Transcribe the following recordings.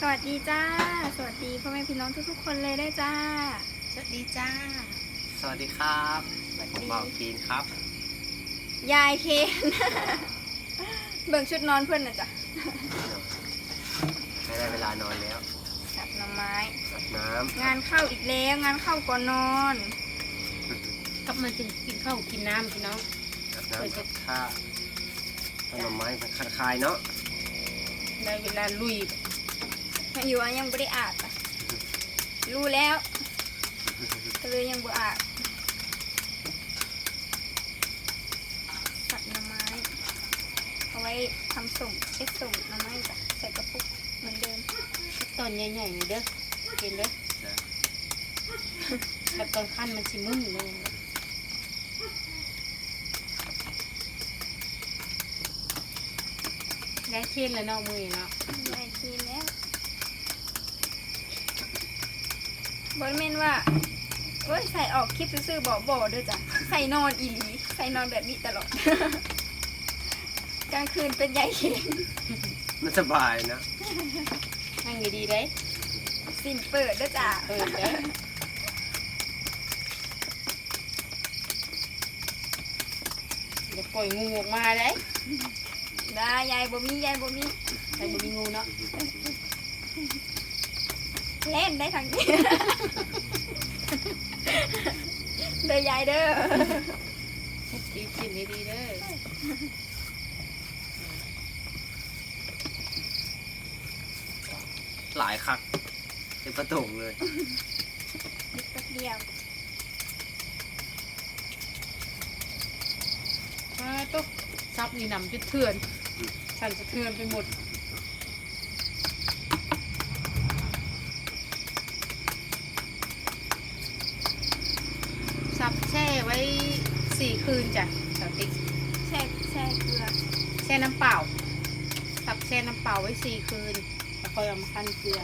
สวัสดีจ้า สวัสดีพ่อแม่พี่น้องทุกๆ คนเลยได้วยจ้า สวัสดีจ้า สวัสดีครับสวัสผมดีเบากีนครับ ยายเคนเบิ่งชุดนอนเพื่อนนะจ๊ะไม่ได้เวลานอนแล้วกับหน่อไม้ อาบน้งานเข้าอีกแล้วงานเข้าก่อนนอนกลับมาจึงกินข้าวกินน้ำพี่น้องำอาบน้ำกับข้าวขนมไม้มันคันคายเนาะได้เวลาลุยมา อยู่อะยังไม่ได้อาบอะรู้แล้ว ก็เลยยังบ่อาบสับหน่อไม้ เอาไว้ทำส่งเอ็ดส่งหน่อไม้จ้ะใส่กระปุกเหมือนเดิมตอนใหญ่ๆนี่เด้อกินเด้อนะแบบตอนขั้นมันชิมุ่นเลยได้เทียนแล้วเนาะมือเนาะ ได้ทีแล้ว บอลเมนว่าเอ้ยใส่ออกคลิปซื่อๆบอกบอกด้วยจ้ะใส่นอนอีหลีใส่นอนแบบนี้ตลอด กลางคืนเป็นยายเข็นมันสบายนะนั่งดีๆได้สินเปิดด้วยจ้ะเออได้เดี๋ยวปล่อยงูออกมาได้ได้ยายบ่มียายบ่มีแต่บ่มีงูเนาะ เล่นได้ทั้งนี้เด้อยายเด้อดีกินดีๆเด้อหลายคักเป็นประตูเลยนิดแป๊บเดียวมาตุ๊กซับนี่นำจุดเถื่อน สั่นสะเทือนไปหมด ซับแช่ไว้สี่คืน จ้ะสาวติ๊กแช่แช่เกลือแช่น้ำเปล่าซับแช่น้ำเปล่าไว้สี่คืนแล้วค่อยเอามาคั่นเกลือ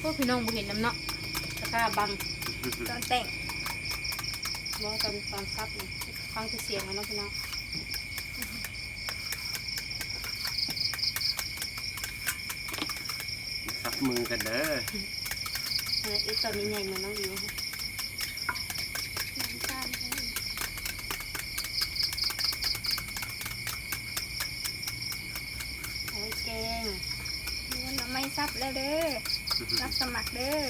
พวกพี่น้องบุเห็นน้ำเนาะตะกร้าบังตอนแต่งว่าตอนตอนซับนี่ฟังแต่เสียงแล้วเนาะพี่น้องซับมือกันเด้ออันนี้ตอนนี้ใหญ่เหมือนน้องอิ๋ว น้ำตาลให้ เอาไว้แกง เนื้อหน่อไม้ซับแล้วเด้อ รับสมัครเด้อ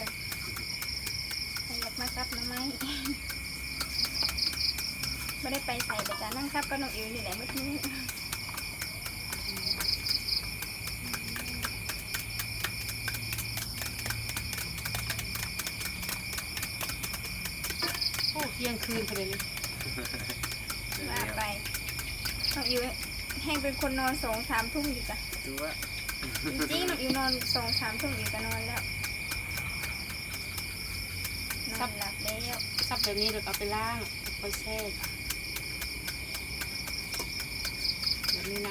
ใครอยากมาซับหน่อไม้ไม่ได้ไปใส่แต่จะนั่งซับก็นกอิวนี่แหละเมื่อกี้โอ้เที่ยงคืนไปเลยว่าไปนกอิวแห้งเป็นคนนอนสองสามทุ่มอยู่จ้ะ ดูว่า จริงๆนกอิวนอนสองสามทุ่มอยู่ก็นอนแล้วนอนหลับแล้ว ซับแบบนี้เดี๋ยวก็เอาไปล่างเอาไปแช่แบบนี้น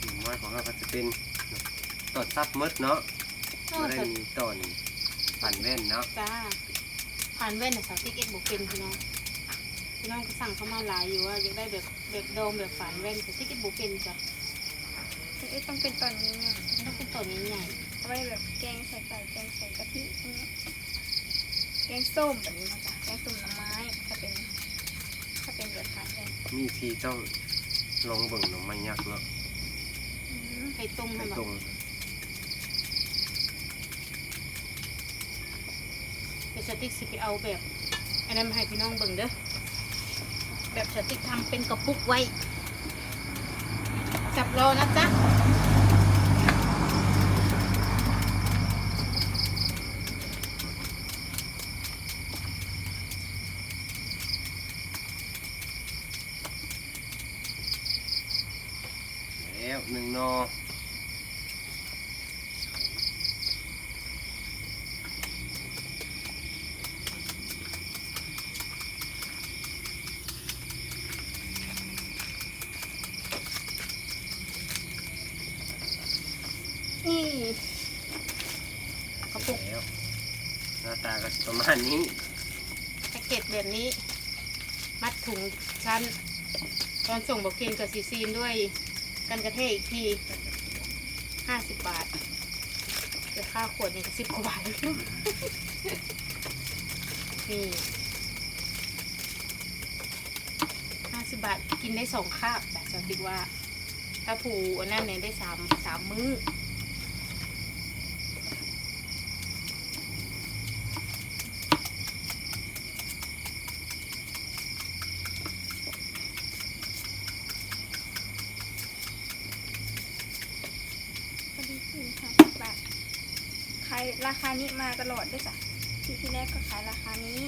หนูน้อยของเราก็จะเป็นตอดซับมดเนาะำไม่ได้มีตอนปั่นแว่นเนาะจ้าผ่านแว่นน่ะสาวติ๊กเอ็ดบอกเป็นพี่น้อง พี่น้องก็สั่งเข้ามาหลายอยู่ว่าอยากได้แบบแบบโดมแบบฝานแว่นแต่ติ๊กเอ็ดบอกเป็นจ้ะเอ๊ะต้องเป็นตอนนี้ไงต้องเป็นตัวนี้ใหญ่เอาไว้แบบแกงใส่ไก่แกงใส่กะทิอย่างเงี้ยแกงส้มแบบนี้นะจ๊ะแกงส้มหน่อไม้ถ้าเป็น ถ้าเป็นแบบทานเลยมีทีต้องลองเบิ่งหน่อไม้ยักษ์เนาะอืมไข่ต้มไปให้มาตรงเดี๋ยวสติ๊กสิไปเอาแบบอันนั้นมาให้พี่น้องเบิ่งเด้อ แบบสติ๊กทำเป็นกระปุกไว้ จับรอนะจ๊ะ แล้วหนึ่งนอ นี่ กระปุก แล้ว น้าตาก็สิประมาณนี้ แพ็กเกจแบบนี้ มัดถุงชั้น ต อนส่งบอกเคนกับซีซีนด้วยกันกระเทยอีกทีห้าสิบบาทจะค่าขวดนี่ก็สิบกว่าบาทแล้วนี่ห้าสิบบาทกินได้สองคาบแต่จะคิดว่า ถ้าผูอันนั้นเนี่ยได้สามสามมื้อ ราคานี้มาตลอดด้วยจ้ะที่ที่แรกก็ขายราคานี้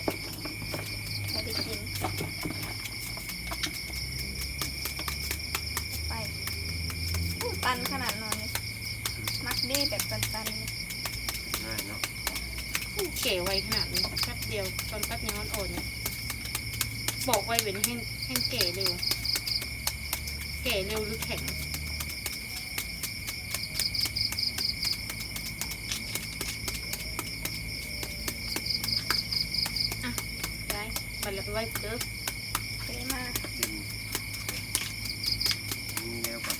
พอได้กิน ไปอู้ตันขนาดนอนนี่มักเด้แบบตันๆนี่ง่ายเนาะเก๋ไวขนาดนี้แป๊บเดียวตอนแป๊บยังอ่อนๆเนี่ยบอกไวเว้นแห้งแห้งเก๋เร็ว เก๋เร็วหรือแข็ง อะได้ บัตรละไปไว้เด้อ เท่มาก กินนี่แล้วก็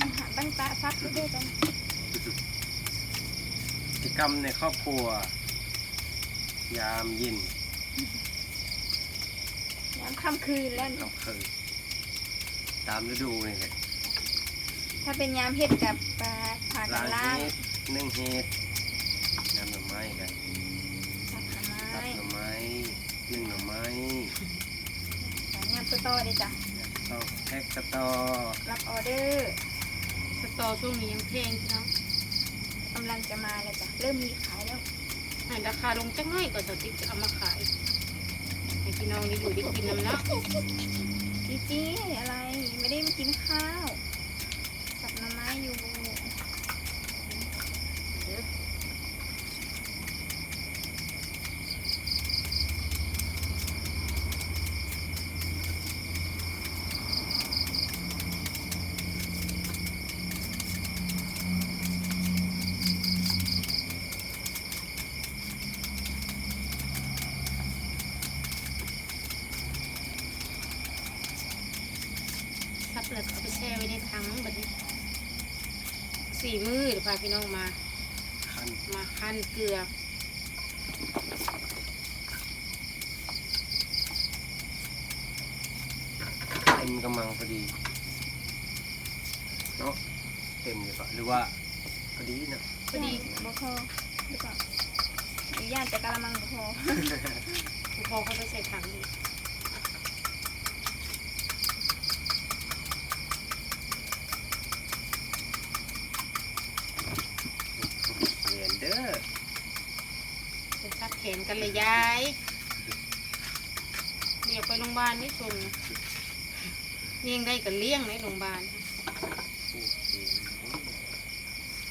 อาหารตั้งตาฟักไปด้วยกัน กิจก รรมในครอบครัว ยามเย็นยามค่ำคืนแล้วนี่เราเคยตามฤดูนี่แหละถ้าเป็นยามเฮ็ดกับปลาผักกัล้านงล่างเฮ็ดนึ่งเฮ็ดยำหน่อไม้กันผักกับไม้ตัดหน่อไม้นึ่งหน่อไม้ยามตัวโตเลยจ้ะต้อแพ็กสตอรับออเดอร์สตอช่วงนี้ยังแพงเนาะกำลังจะมาแล้วจ้ะเริ่มมีขายแล้วให้ราคาลงจักหน่อยก่อนจะติ๊กจะเอามาขายให้พี่น้องได้อยู่ได้กินน้ำเนาะจีจี้อะไรไม่ได้มากินข้าวสับหน่อไม้อยู่ ซับแล้วก็เอาไปแช่ไว้ในถังแบบนี้ สี่มือเดี๋ยวพาพี่น้องมาคันมาคั่นเกลือเต็มกำลังพอดีเนาะเต็มเลยปะหรือว่าพอดีเนาะพอดีบ่พอหรือเปล่าหรือย่านแต่กะละมังบ่พอคุณพ่อเขาไปใส่ถังอีก เรียนเด้อ จะซับแขน กันเลยยายเรียกไปโรงพยาบาลไม่ชมเลี้ยงได้กับเลี้ยงในโรงพยาบาล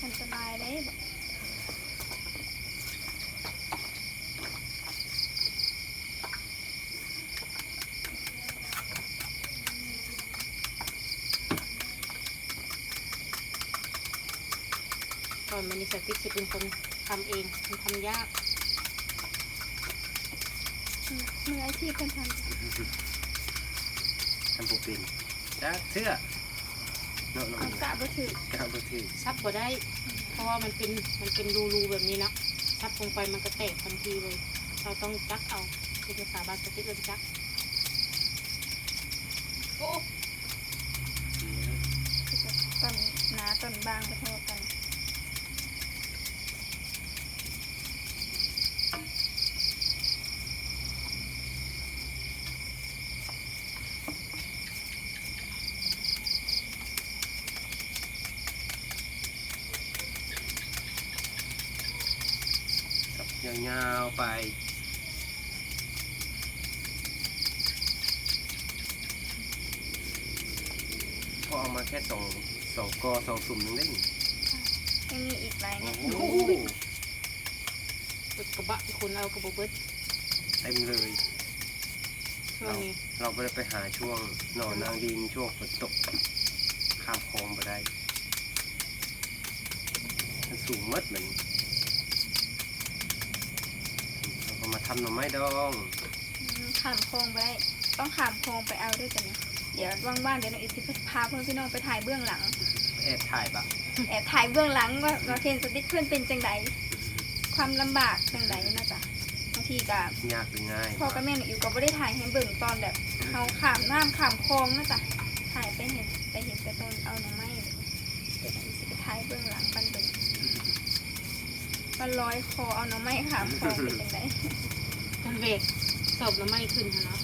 อันตรายเลยบ่ก่อนมันนี่สติ๊กจะเป็นคนทำเองมันทำยาก มืออาชีพเพิ่นทำจ้ะทำปูปินจ้าเสื้อเนาะน้องเอากะบ่ถือกล้าบ่ถือซับบ่ได้ เพราะว่ามันเป็นมันเป็นรูๆแบบนี้เนาะซับลงไปมันก็แตกทันทีเลย เราต้องจักเอาคือภาษาบาลสติ๊กเอิ้นจักโอ้ต้นหนาต้นบางไปเท่ากัน กับ ยาวๆไปก็เอามาแค่สองสองกอสองสุ่มนึงได้นี่ยังมีอีกหลายโอ้เนี่ยโหเปิดกระบะคุณเอากระบอกเบิดเต็มเลย ช่วงนี้เราไม่ได้ไปหาช่วงหนอนนางดินช่วงฝนตกข้ามคลองมาได้มันสูงมัดเหมือนเราก็ มาทำหน่อไม้ดองอืมขามโคงไปได้ต้องขามโคงไปเอาด้วยกันเนี่ยเดี๋ยวว่างๆเดี๋ยวน้องอิทธิพาเพื่อนพี่น้องไปถ่ายเบื้องหลัง แอบถ่ายปะแอบถ่ายเบื้องหลังว่าว่าเคนสติ๊กเพื่อนเป็นจังไดความลำบากจังไดนะจ๊ะบางทีกับยากหรือง่ายพ่อกับแม่หนูอยู่ก็ไม่ได้ถ่ายให้เบิ่งตอนแบบเขาขามน้ำขามคลองนะจ๊ะถ่ายไปเห็นไปเห็นแต่ตอนเอาหน่อไม้เดี๋ยวสิไปถ่ายเบื้องหลังกันเบิ่ง มันร้อยคอเอาหน่อไม้ขามคลองเป็นจังไดกันเวกสอบน้ำไม่ขึ้นค่ะเนาะ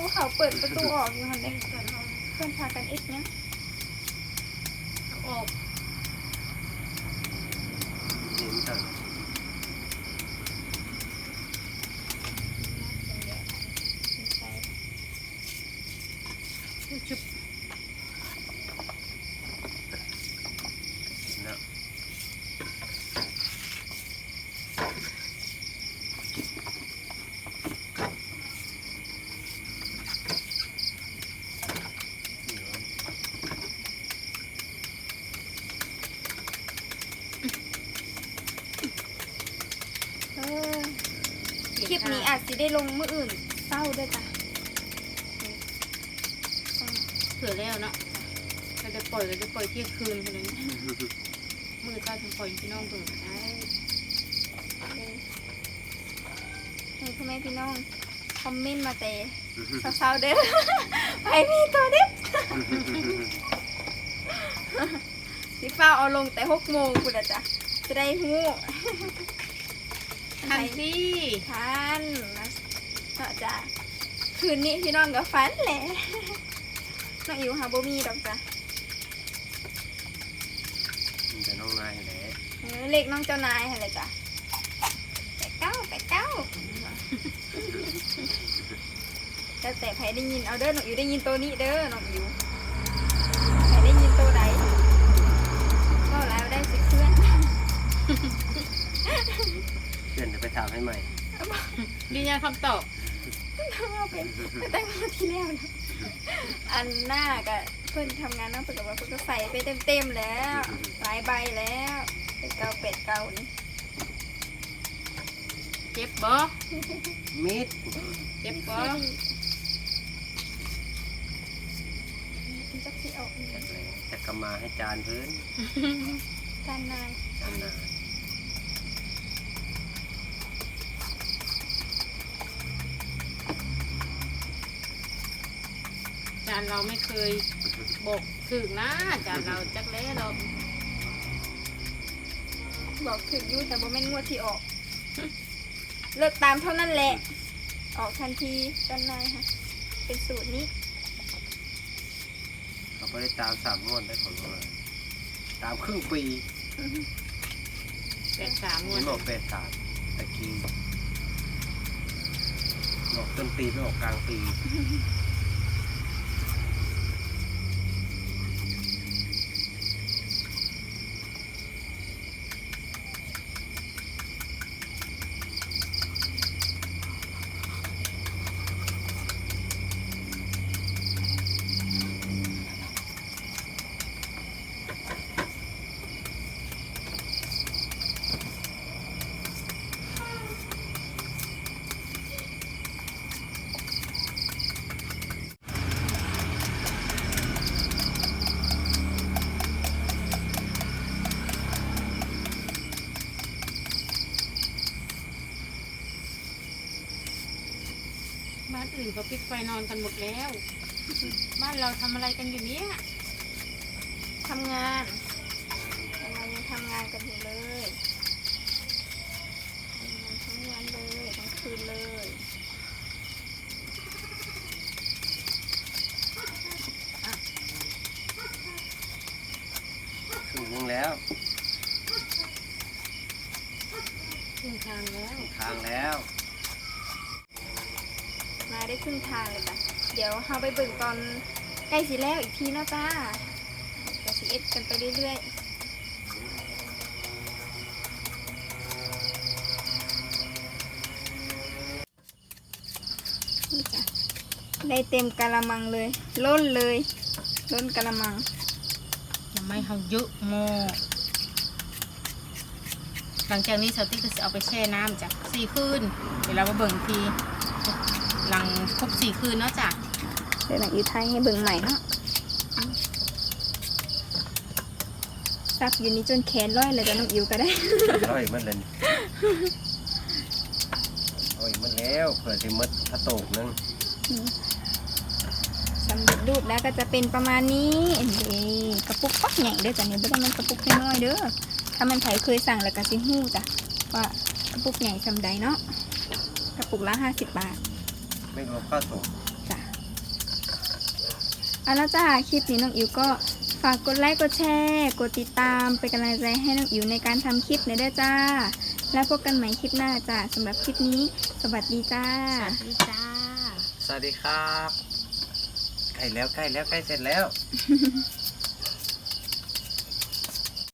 ตูเขาเปิดประตูออกอยู่หันเด้เพื่อนพากันอิดเนี้ยออก เห็นจัง จุบ เห็นแล้วเดี๋ยว เออคลิ ปนี้อาจจะได้ลงมื้ออื่นเศร้าด้วยจ้ะเผื่อแล้วเนาะเราจะปล่อยเราจะปล่อยเที่ยงคืนคนนี้มือเจ้าจะปล่อยพี่น้องเบิ่งได้ให้พ่อแม่พี่น้องคอมเมนต์มาแต่เศร้าๆเด้อไปมีตัวเด็ดสิฟ้าเอาลงแต่หกโมงคุณอะจ้ะจะได้หู้ ทันทีทันนะเนาะจ้ะคืนนี้พี่น้องกับฟันแหละน้องอิวหาบ่มีดอกจ้ะมันจะน้องนายแหละเออเลขน้องเจ้านายอะไรจ้ะแปดเก้าแปดเก้าแล้วแต่ใครได้ยินเอาเด้อน้องอิวได้ยินตัวนี้เด้อน้องอิวใครได้ยินตัวใดก็แล้วได้สิเพื่อน เพื่อนจะไป ถามให้ใหม่ยืนยันคำตอบเอาเป็นตั้งแต่ที่แล้วนะอันหน้าก็เพิ่นทำงานเนาะเพิ่นก็ว่าเพิ่นก็ใส่ไปเต็มๆแล้วหลายใบแล้วเป็นเก้าเป็ดเก้านี่เจ็บบ่มิดเจ็บบ่จักสิเอาอีกจักเลยจะกำมาให้จานพื้นจานนายจานนาจานเราไม่เคยบอกถึงนะจานเราจักแล้เราบอกถึงอยุ่แต่บ่แม่นงวดที่ออก เลิกตามเท่านั้นแหละ ออกทันทีจานนายค่ะเป็นสูตรนี้เขาไม่ได้ตามสามงวดได้ของเราตามครึ่งปีแปดสามงวนี่ดบอกเป็ดสามตะกี้บอกต้นปีไม่ออกกลางปี เขาปิดไฟนอนกันหมดแล้ว บ้านเราทำอะไรกันอยู่เนี่ยทำงานเรายังทำงานกันอยู่เลยทำงานทั้งวันเลยทั้งคืนเลย ครึ่งนึงแล้ว ครึ่งทางแล้ว ทางแล้ว มาได้ครึ่งทางเลยจ้ะ เดี๋ยว เราไปเบิ่งตอนใกล้สิแล้วอีกทีเนาะจ้าจะสิเอ็ดกันไปเรื่อยๆนี่จ้ะได้เต็มกะละมังเลย ล้นเลย ล้นกะละมังยังไม่เขาเยอะโมหลังจากนี้สาวติ๊กก็จะเอาไปแช่น้ำจ้ะสี่คืน เดี๋ยวเรามาเบิ่งที หลังครบสี่คืนเนาะจ้ะ ดี๋ยวหนังอีไทยให้เบิ่งใหม่เนาะซักอยู่นี่จนแขนร้อยเลยจ้ะน้องอิวก็ได้ร้อยมันเลยร้อยมันแล้วเผื่อจะมัดกระโตกนึงสำเร็จรูปแล้วก็จะเป็นประมาณนี้นี่กระปุกปักใหญ่เด้อจ้ะเนี่ยไม่ได้มันกระปุกน้อยๆเด้อถ้ามันไผเคยสั่งแล้วก็สิฮู้จ้ะว่ากระปุกใหญ่สำใดเนาะกระปุกละห้าสิบบาท ไม่รวมข้าวส่งจ้ะ เอาละจ้าคลิปนี้น้องอิวก็ฝากกดไลค์กดแชร์กดติดตามเป็นกำลังใจให้น้องอิวในการทำคลิปในเด้อจ้า แล้วพบกันใหม่คลิปหน้าจ้าสำหรับคลิปนี้ สวัสดีจ้า สวัสดีจ้า สวัสดีครับ ใกล้แล้วใกล้แล้วใกล้เสร็จแล้วส